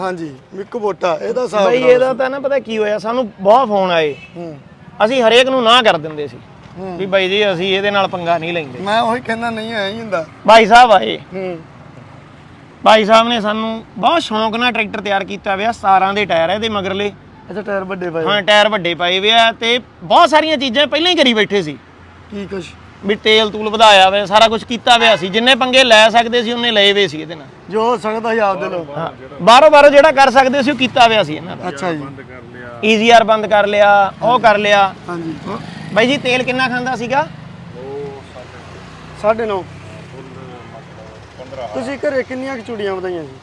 ਹਾਂਜੀ ਵੀ ਕਬੋਟਾ ਇਹਦਾ ਹਿਸਾਬ ਬਈ ਇਹਦਾ ਤਾਂ ਨਾ ਪਤਾ ਕੀ ਹੋਇਆ ਸਾਨੂੰ ਬਹੁਤ ਫੋਨ ਆਏ। ਹੂੰ। ਅਸੀਂ ਹਰੇਕ ਨੂੰ ਨਾ ਕਰ ਦਿੰਦੇ ਸੀ। ਵੀ ਬਾਈ ਜੀ ਅਸੀਂ ਇਹਦੇ ਨਾਲ ਪੰਗਾ ਨਹੀਂ ਲੈਂਦੇ। ਮੈਂ ਉਹੀ ਕਹਿੰਦਾ ਨਹੀਂ ਐ ਹੀ ਹੁੰਦਾ। ਭਾਈ ਸਾਹਿਬ ਆਏ। ਹੂੰ। ਭਾਈ ਸਾਹਿਬ ਨੇ ਸਾਨੂੰ ਬਹੁਤ ਸ਼ੌਂਕ ਨਾਲ ਟਰੈਕਟਰ ਤਿਆਰ ਕੀਤਾ ਹੋਇਆ 17 ਦੇ ਟਾਇਰ ਆ ਇਹਦੇ ਮਗਰਲੇ। ਅੱਛਾ ਟਾਇਰ ਵੱਡੇ ਪਏ ਹਾਂ ਟਾਇਰ ਵੱਡੇ ਪਾਏ ਹੋਏ ਆ ਤੇ ਬਹੁਤ ਸਾਰੀਆਂ ਚੀਜ਼ਾਂ ਪਹਿਲਾਂ ਹੀ ਕਰੀ ਬੈਠੇ ਸੀ। ਕੀ ਕੁਛ? ਵੀ ਤੇਲ ਤੂਲ ਵਧਾਇਆ ਹੋਇਆ ਸਾਰਾ ਕੁਝ ਕੀਤਾ ਹੋਇਆ ਸੀ ਜਿੰਨੇ ਪੰਗੇ ਲੈ ਸਕਦੇ ਸੀ ਉਹਨੇ ਲਏ ਹੋਏ ਸੀ ਇਹਦੇ ਨਾਲ। ਜੋ ਹੋ ਸਕਦਾ ਸੀ ਆਪਦੇ ਲੋ ਬਾਹਰੋਂ ਬਾਹਰੋਂ ਜਿਹੜਾ ਕਰ ਸਕਦੇ ਸੀ ਉਹ ਕੀਤਾ ਹੋਇਆ ਸੀ ਇਹਨਾਂ ਦਾ। ਅੱਛਾ ਜੀ। ਈਜ਼ੀਆਰ ਬੰਦ ਕਰ ਲਿਆ ਉਹ ਕਰ ਲਿਆ। ਹਾਂਜੀ। ਬਾਈ ਜੀ ਤੇਲ ਕਿੰਨਾ ਖਾਂਦਾ ਸੀਗਾ? ਸਾਢੇ ਨੌ। ਤੁਸੀਂ ਘਰੇ ਕਿੰਨੀਆਂ ਕੁ ਚੂੜੀਆਂ ਵਧਾਈਆਂ ਸੀ?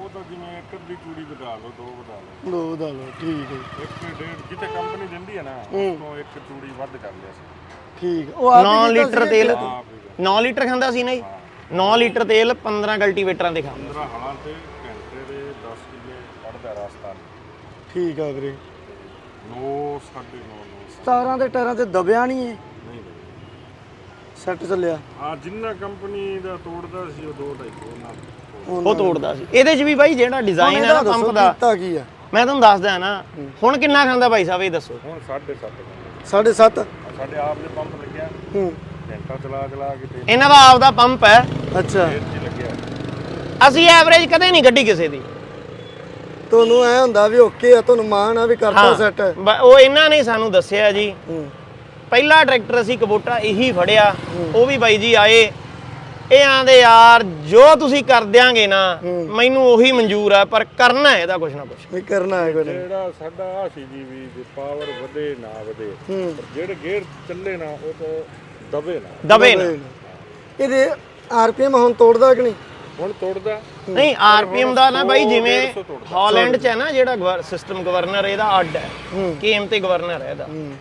ਉਹ ਤਾਂ ਜਿਵੇਂ ਇੱਕ ਅੱਧੀ ਚੂੜੀ ਵਧਾ ਲਓ ਦੋ ਵਧਾ ਲਓ। ਦੋ ਵਧਾ ਲਓ ਠੀਕ ਹੈ। ਜੀ, ਇੱਕ ਡੇਢ ਜਿੱਥੇ ਕੰਪਨੀ ਦਿੰਦੀ ਹੈ ਨਾ। ਉਸ ਤੋਂ ਇੱਕ ਚੂੜੀ ਵੱਧ ਕਰ ਲਿਆ ਸੀ। ਠੀਕ ਹੈ। ਉਹ ਆਪ 9 ਹੀ ਕੀਤਾ ਲੀਟਰ ਸੀ ਤੇਲ ਜਾਂ ਕਿਤੇ? 9 ਲੀਟਰ ਖਾਂਦਾ ਸੀ ਨਾ ਜੀ? 9 ਲੀਟਰ ਤੇਲ 15 ਕਲਟੀਵੇਟਰਾਂ ਦੇ ਖਾਂਦਾ 15 ਹਲਾਂ ਤੇ ਘੰਟੇ ਦੇ 10 ਕਿੱਲੇ ਕੱਢਦਾ ਰਾਸਤਾ। ਠੀਕ ਆ ਵੀਰੇ। 9 9.5 9 17 ਦੇ ਟਾਇਰਾਂ ਤੇ ਦਬਿਆ ਨਹੀਂ ਇਹ? ਨਹੀਂ ਸੈੱਟ ਚੱਲਿਆ। ਆ ਜਿੰਨਾ ਕੰਪਨੀ ਦਾ ਤੋੜਦਾ ਸੀ ਉਹ ਦੋ ਢਾਈ ਉਹਨਾਂ ਉਹ ਤੋੜਦਾ ਸੀ। ਇਹਦੇ 'ਚ ਵੀ ਬਾਈ ਜਿਹੜਾ ਡਿਜ਼ਾਈਨ ਹੈ ਨਾ ਪੰਪ ਦਾ ਕੀਤਾ ਕੀ ਆ? ਮੈਂ ਤੁਹਾਨੂੰ ਦੱਸਦਾ ਨਾ ਹੁਣ ਕਿੰਨਾ ਖਾਂਦਾ ਭਾਈ ਸਾਹਿਬ ਇਹ ਦੱਸੋ। ਹੁਣ 7.5 ਸਾਢੇ ਸੱਤ? ਸਾਡੇ ਆਪ ਦੇ ਪੰਪ ਲੱਗਿਆ। ਹੂੰ। ਘੰਟਾ ਚਲਾ ਚਲਾ ਕੇ ਤੇ ਇਹਨਾਂ ਦਾ ਆਪਦਾ ਪੰਪ ਹੈ। ਅੱਛਾ। ਫੇਰ ਜੀ ਲੱਗਿਆ। ਅਸੀਂ ਐਵਰੇਜ ਕਦੇ ਨਹੀਂ ਗੱਡੀ ਕਿਸੇ ਦੀ। ਤੁਹਾਨੂੰ ਐ ਹੁੰਦਾ ਵੀ ਓਕੇ ਆ ਤੁਹਾਨੂੰ ਮਾਣ ਆ ਵੀ ਕਰਤਾ ਸੈੱਟ ਬ- ਉਹ ਇਹਨਾਂ ਨੇ ਸਾਨੂੰ ਦੱਸਿਆ ਜੀ। ਹੂੰ। ਪਹਿਲਾ ਟਰੈਕਟਰ ਅਸੀਂ ਕਬੋਟਾ ਇਹੀ ਫੜਿਆ। ਉਹ ਵੀ ਬਾਈ ਜੀ ਆਏ। ਇਹ ਆਂਦੇ ਯਾਰ ਜੋ ਤੁਸੀਂ ਕਰ ਦਿਆਂਗੇ ਨਾ ਮੈਨੂੰ ਉਹੀ ਮਨਜ਼ੂਰ ਆ ਪਰ ਕਰਨਾ ਹੈ ਇਹਦਾ ਕੁਛ ਨਾ ਕੁਛ। ਵੀ ਕਰਨਾ ਹੈ ਕੋਈ। ਜਿਹੜਾ ਸਾਡਾ ਆ ਸੀ ਜੀ ਵੀ ਪਾਵਰ ਵਧੇ ਨਾ ਵਧੇ। ਹੂੰ। ਪਰ ਜਿਹੜੇ ਗੇਅਰ ਚੱਲੇ ਨਾ ਉਹ ਤਾਂ ਦਬੇ ਨਾ। ਦਬੇ ਨਾ। ਇਹਦੇ ਆਰਪੀਐਮ ਹੁਣ ਤੋੜਦਾ ਕਿ ਨਹੀਂ? ਹੁਣ ਤੋੜਦਾ। ਨਹੀਂ ਆਰਪੀਐਮ ਦਾ ਨਾ ਬਾਈ ਜਿਵੇਂ 150 ਤੋੜਦਾ। ਹਾਲੈਂਡ ਚ ਹੈ ਨਾ ਜਿਹੜਾ ਸਿਸਟਮ ਗਵਰਨਰ ਇਹਦਾ ਅੱਡ ਹੈ। ਕੇਮ ਤੇ ਗਵਰਨਰ ਹੈ ਇਹਦਾ। ਹੂੰ।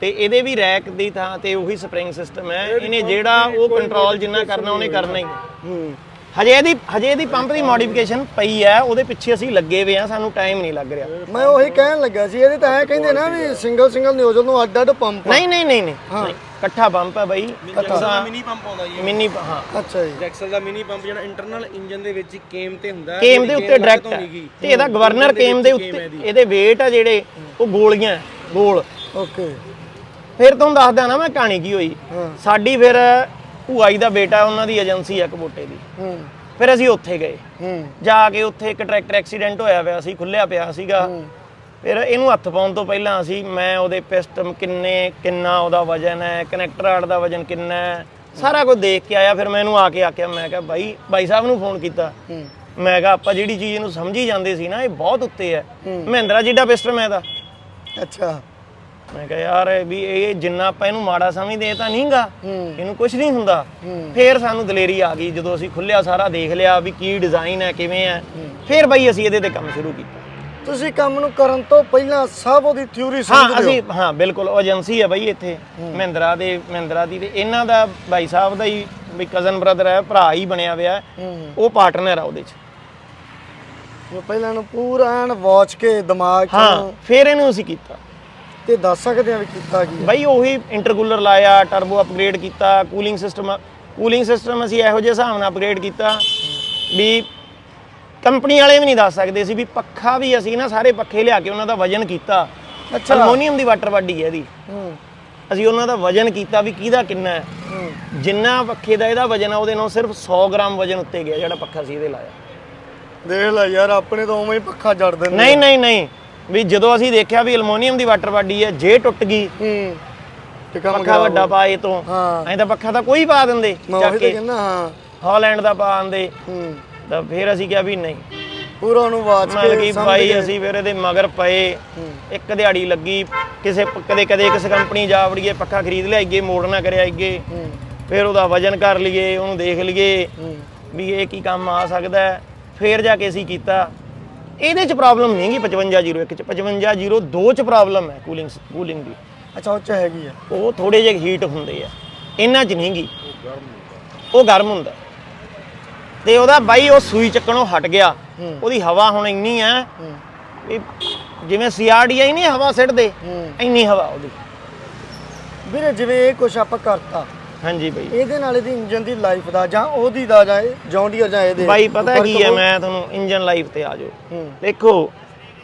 ਤੇ ਇਹਦੇ ਵੀ ਰੈਕ ਦੀ ਥਾਂ ਤੇ ਉਹੀ ਸਪ੍ਰਿੰਗ ਸਿਸਟਮ ਹੈ। ਇਹਨੇ ਜਿਹੜਾ ਉਹ ਕੰਟਰੋਲ ਜਿੰਨਾ ਕਰਨਾ ਉਹਨੇ ਕਰਨਾ ਹੀ ਹੈ। ਹੂੰ। ਹਜੇ ਇਹਦੀ ਹਜੇ ਇਹਦੀ ਪੰਪ ਦੀ ਮੋਡੀਫਿਕੇਸ਼ਨ ਪਈ ਹੈ ਉਹਦੇ ਪਿੱਛੇ ਅਸੀਂ ਲੱਗੇ ਹੋਏ ਆ ਸਾਨੂੰ ਟਾਈਮ ਨਹੀਂ ਲੱਗ ਰਿਹਾ। ਮੈਂ ਉਹੀ ਕਹਿਣ ਲੱਗਾ ਸੀ ਇਹਦੇ ਤਾਂ ਐ ਕਹਿੰਦੇ ਨਾ ਵੀ ਸਿੰਗਲ ਸਿੰਗਲ ਨਿਊਜ਼ਲ ਨੂੰ ਅੱਡ ਅੱਡ ਪੰਪ ਨਹੀਂ ਨਹੀਂ ਨਹੀਂ ਨਹੀਂ। ਨਹੀਂ, ਇਕੱਠਾ ਪੰਪ ਹੈ ਬਾਈ ਇਕੱਠਾ। ਮਿਨੀ ਪੰਪ ਆਉਂਦਾ ਜੀ। ਮਿੰਨੀ ਹਾਂ। ਅੱਛਾ ਜੀ। ਐਕਸਲ ਦਾ ਮਿਨੀ ਪੰਪ ਜਿਹੜਾ ਇੰਟਰਨਲ ਇੰਜਨ ਦੇ ਵਿੱਚ ਕੇਮ ਤੇ ਹੁੰਦਾ ਹੈ ਕੇਮ ਦੇ ਉੱਤੇ ਡਾਇਰੈਕਟ ਹੈ। ਤੇ ਇਹਦਾ ਗਵਰਨਰ ਕੇਮ ਦੇ ਉੱਤੇ ਇਹਦੇ weight ਆ ਜਿਹੜੇ ਉਹ ਗੋਲੀਆਂ ਗੋਲ। ਓਕੇ। ਫਿਰ ਤੁਹਾਨੂੰ ਦੱਸਦਾ ਨਾ ਮੈਂ ਕਹਾਣੀ ਕੀ ਹੋਈ। ਸਾਡੀ ਫਿਰ ਭੂਆਈ ਦਾ ਬੇਟਾ ਉਹਨਾਂ ਦੀ ਏਜੰਸੀ ਆ ਕਬੋਟੇ ਦੀ। ਹੂੰ। ਫਿਰ ਅਸੀਂ ਉੱਥੇ ਗਏ। ਹੂੰ। ਜਾ ਕੇ ਉੱਥੇ ਇੱਕ ਟਰੈਕਟਰ ਐਕਸੀਡੈਂਟ ਹੋਇਆ ਪਿਆ ਸੀ ਖੁੱਲਿਆ ਪਿਆ ਸੀਗਾ। ਫਿਰ ਇਹਨੂੰ ਹੱਥ ਪਾਉਣ ਤੋਂ ਪਹਿਲਾਂ ਅਸੀਂ ਮੈਂ ਉਹਦੇ ਪਿਸਟਮ ਕਿੰਨੇ ਕਿੰਨਾ ਉਹਦਾ ਵਜਨ ਹੈ ਕਨੈਕਟਰ ਆੜ ਦਾ ਵਜਨ ਕਿੰਨਾ ਹੈ ਸਾਰਾ ਕੁਝ ਦੇਖ ਕੇ ਆਇਆ। ਫਿਰ ਮੈਂ ਇਹਨੂੰ ਆ ਕੇ ਆਖਿਆ ਮੈਂ ਕਿਹਾ ਬਾਈ ਬਾਈ ਸਾਹਿਬ ਨੂੰ ਫੋਨ ਕੀਤਾ। ਮੈਂ ਕਿਹਾ ਆਪਾਂ ਜਿਹੜੀ ਚੀਜ਼ ਨੂੰ ਸਮਝੀ ਜਾਂਦੇ ਸੀ ਨਾ ਇਹ ਬਹੁਤ ਉੱਤੇ ਹੈ। ਮਹਿੰਦਰਾ ਜਿੱਡਾ ਪਿਸਟਮ ਹੈ ਇਹਦਾ। ਅੱਛਾ। ਮੈਂ ਕਿਹਾ ਯਾਰ ਵੀ ਇਹ ਜਿੰਨਾ ਆਪਾਂ ਇਹਨੂੰ ਮਾੜਾ ਸਮਝਦੇ ਇਹ ਤਾਂ ਨਹੀਂਗਾ। ਇਹਨੂੰ ਕੁਝ ਨਹੀਂ ਹੁੰਦਾ। ਫੇਰ ਸਾਨੂੰ ਦਲੇਰੀ ਆ ਗਈ ਜਦੋਂ ਅਸੀਂ ਖੁੱਲਿਆ ਸਾਰਾ ਦੇਖ ਲਿਆ ਵੀ ਕੀ ਡਿਜ਼ਾਈਨ ਹੈ ਕਿਵੇਂ ਹੈ। ਫੇਰ ਬਈ ਅਸੀਂ ਇਹਦੇ ਤੇ ਕੰਮ ਸ਼ੁਰੂ ਕੀਤਾ। ਤੁਸੀਂ ਕੰਮ ਨੂੰ ਕਰਨ ਤੋਂ ਪਹਿਲਾਂ ਸਭ ਉਹਦੀ ਥਿਊਰੀ ਹਾਂ ਸਮਝਦੇ ਹੋ। ਅਸੀਂ ਹਾਂ ਬਿਲਕੁਲ ਉਹ ਏਜੰਸੀ ਹੈ ਬਈ ਇੱਥੇ ਮਹਿੰਦਰਾ ਦੇ ਮਹਿੰਦਰਾ ਦੀ ਤੇ ਇਹਨਾਂ ਦਾ ਭਾਈ ਸਾਹਿਬ ਦਾ ਹੀ ਵੀ ਕਜ਼ਨ ਬ੍ਰਦਰ ਹੈ ਭਰਾ ਹੀ ਬਣਿਆ ਹੋਇਆ। ਹੈ। ਹੂੰ ਉਹ ਪਾਰਟਨਰ ਆ ਉਹਦੇ ਚ। ਉਹ ਪਹਿਲਾਂ ਨੂੰ ਪੂਰਾ ਐਨ ਵਾਚ ਕੇ ਦਿਮਾਗ ਚ ਹਾਂ ਫੇਰ ਇਹਨੂੰ ਅਸੀਂ ਕੀਤਾ। ਤੇ ਦੱਸ ਸਕਦੇ ਆ ਵੀ ਕੀਤਾ ਕੀ ਹੈ ਬਈ ਉਹੀ ਇੰਟਰਕੂਲਰ ਲਾਇਆ ਟਰਬੋ ਅਪਗ੍ਰੇਡ ਕੀਤਾ ਕੂਲਿੰਗ ਸਿਸਟਮ ਕੂਲਿੰਗ ਸਿਸਟਮ ਅਸੀਂ ਇਹੋ ਜਿਹੇ ਹਿਸਾਬ ਨਾਲ ਅਪਗ੍ਰੇਡ ਕੀਤਾ ਵੀ ਕੰਪਨੀ ਵਾਲੇ ਵੀ ਨਹੀਂ ਦੱਸ ਸਕਦੇ ਸੀ ਵੀ ਪੱਖਾ ਵੀ ਅਸੀਂ ਨਾ ਸਾਰੇ ਪੱਖੇ ਲਿਆ ਕੇ ਉਹਨਾਂ ਦਾ ਵਜਨ ਕੀਤਾ। ਅੱਛਾ। ਅਲਮੋਨੀਅਮ ਦੀ ਵਾਟਰ ਬਾਡੀ ਹੈ ਇਹਦੀ। ਹੂੰ। ਅਸੀਂ ਉਹਨਾਂ ਦਾ ਵਜਨ ਕੀਤਾ ਵੀ ਕਿਹਦਾ ਕਿੰਨਾ ਹੈ। ਹੂੰ। ਜਿੰਨਾ ਪੱਖੇ ਦਾ ਇਹਦਾ ਵਜਨ ਆ ਉਹਦੇ ਨਾਲ ਸਿਰਫ 100 ਗ੍ਰਾਮ ਵਜਨ ਉੱਤੇ ਗਿਆ ਜਿਹੜਾ ਪੱਖਾ ਸੀ ਇਹਦੇ ਲਾਇਆ। ਦੇਖ ਲੈ ਯਾਰ ਆਪਣੇ ਤਾਂ ਉਵੇਂ ਹੀ ਪੱਖਾ ਜੜ ਦਿੰਦੇ ਨਹੀਂ ਨਹੀਂ ਨਹੀਂ। ਵੀ ਜਦੋਂ ਅਸੀਂ ਦੇਖਿਆ ਵੀ ਅਲਮੋਨੀਅਮ ਦੀ ਵਾਟਰ ਬਾਡੀ ਹੈ ਜੇ ਟੁੱਟ ਗਈ ਹੂੰ। ਤੇ ਕੰਮ ਪੱਖਾ ਵੱਡਾ ਪਾਏ ਤੋਂ। ਹਾਂ। ਐਂ ਤਾਂ ਪੱਖਾ ਤਾਂ ਕੋਈ ਪਾ ਦਿੰਦੇ ਮੈਂ ਚੱਕ ਤਾਂ ਕੇ। ਕਹਿੰਦਾ ਹਾਂ। ਹਾਲੈਂਡ ਦਾ ਪਾ ਆਂਦੇ ਹੂੰ। ਤਾਂ ਫਿਰ ਅਸੀਂ ਕਿਹਾ ਵੀ ਨਹੀਂ। ਪੂਰਾ ਉਹਨੂੰ ਵਾਚ ਮਤਲਬ ਕੇ ਸਮਝ ਭਾਈ ਅਸੀਂ ਫਿਰ ਇਹਦੇ ਮਗਰ ਪਏ। ਇੱਕ ਦਿਹਾੜੀ ਲੱਗੀ ਕਿਸੇ ਕਦੇ ਕਦੇ ਕਿਸੇ ਕੰਪਨੀ ਜਾ ਵੜੀਏ ਪੱਖਾ ਖਰੀਦ ਲਿਆਈਏ ਮੋੜ ਨਾ ਕਰਿਆ ਆਈਏ। ਹੂੰ। ਫਿਰ ਉਹਦਾ ਵਜਨ ਕਰ ਲਈਏ ਉਹਨੂੰ ਦੇਖ ਲਈਏ ਹੂੰ। ਵੀ ਇਹ ਕੀ ਕੰਮ ਆ ਸਕਦਾ ਹੈ। ਫਿਰ ਜਾ ਕੇ ਅਸੀਂ ਕੀਤਾ। ਇਹਦੇ ਚ ਪ੍ਰੋਬਲਮ ਨਹੀਂ ਹੈਗੀ 5501 ਚ। 5502 ਚ ਪ੍ਰੋਬਲਮ ਹੈ ਕੂਲਿੰਗ ਕੂਲਿੰਗ ਦੀ। ਅੱਛਾ ਉਹ ਚ ਹੈਗੀ ਆ। ਉਹ ਥੋੜੇ ਜਿਹੇ ਹੀਟ ਹੁੰਦੇ ਆ। ਇਹਨਾਂ ਚ ਨਹੀਂ ਗੀ ਉਹ ਗਰਮ ਹੁੰਦਾ। ਤੇ ਉਹਦਾ ਬਾਈ ਉਹ ਸੂਈ ਚੱਕਣੋਂ ਹਟ ਗਿਆ। ਉਹਦੀ ਹਵਾ ਹੁਣ ਇੰਨੀ ਹੂੰ। ਵੀ ਜਿਵੇਂ ਸੀਆਰਡੀਆਈ ਨਹੀਂ ਹਵਾ ਸਿੱਟਦੇ ਇੰਨੀ ਹਵਾ ਉਹਦੀ। ਵੀਰੇ ਜਿਵੇਂ ਇਹ ਕੁਛ ਆਪਾਂ ਕਰਤਾ ਹਾਂਜੀ ਬਾਈ। ਇਹਦੇ ਨਾਲ ਇਹਦੀ ਇੰਜਨ ਦੀ ਲਾਈਫ ਦਾ ਜਾਂ ਉਹਦੀ ਦਾ ਜਾਂ ਜੌਂਡੀਅਰ ਜਾਂ ਇਹਦੇ ਬਾਈ ਪਤਾ ਕੀ ਹੈ ਮੈਂ ਤੁਹਾਨੂੰ ਇੰਜਨ ਲਾਈਫ ਤੇ ਆ ਜਾਓ। ਦੇਖੋ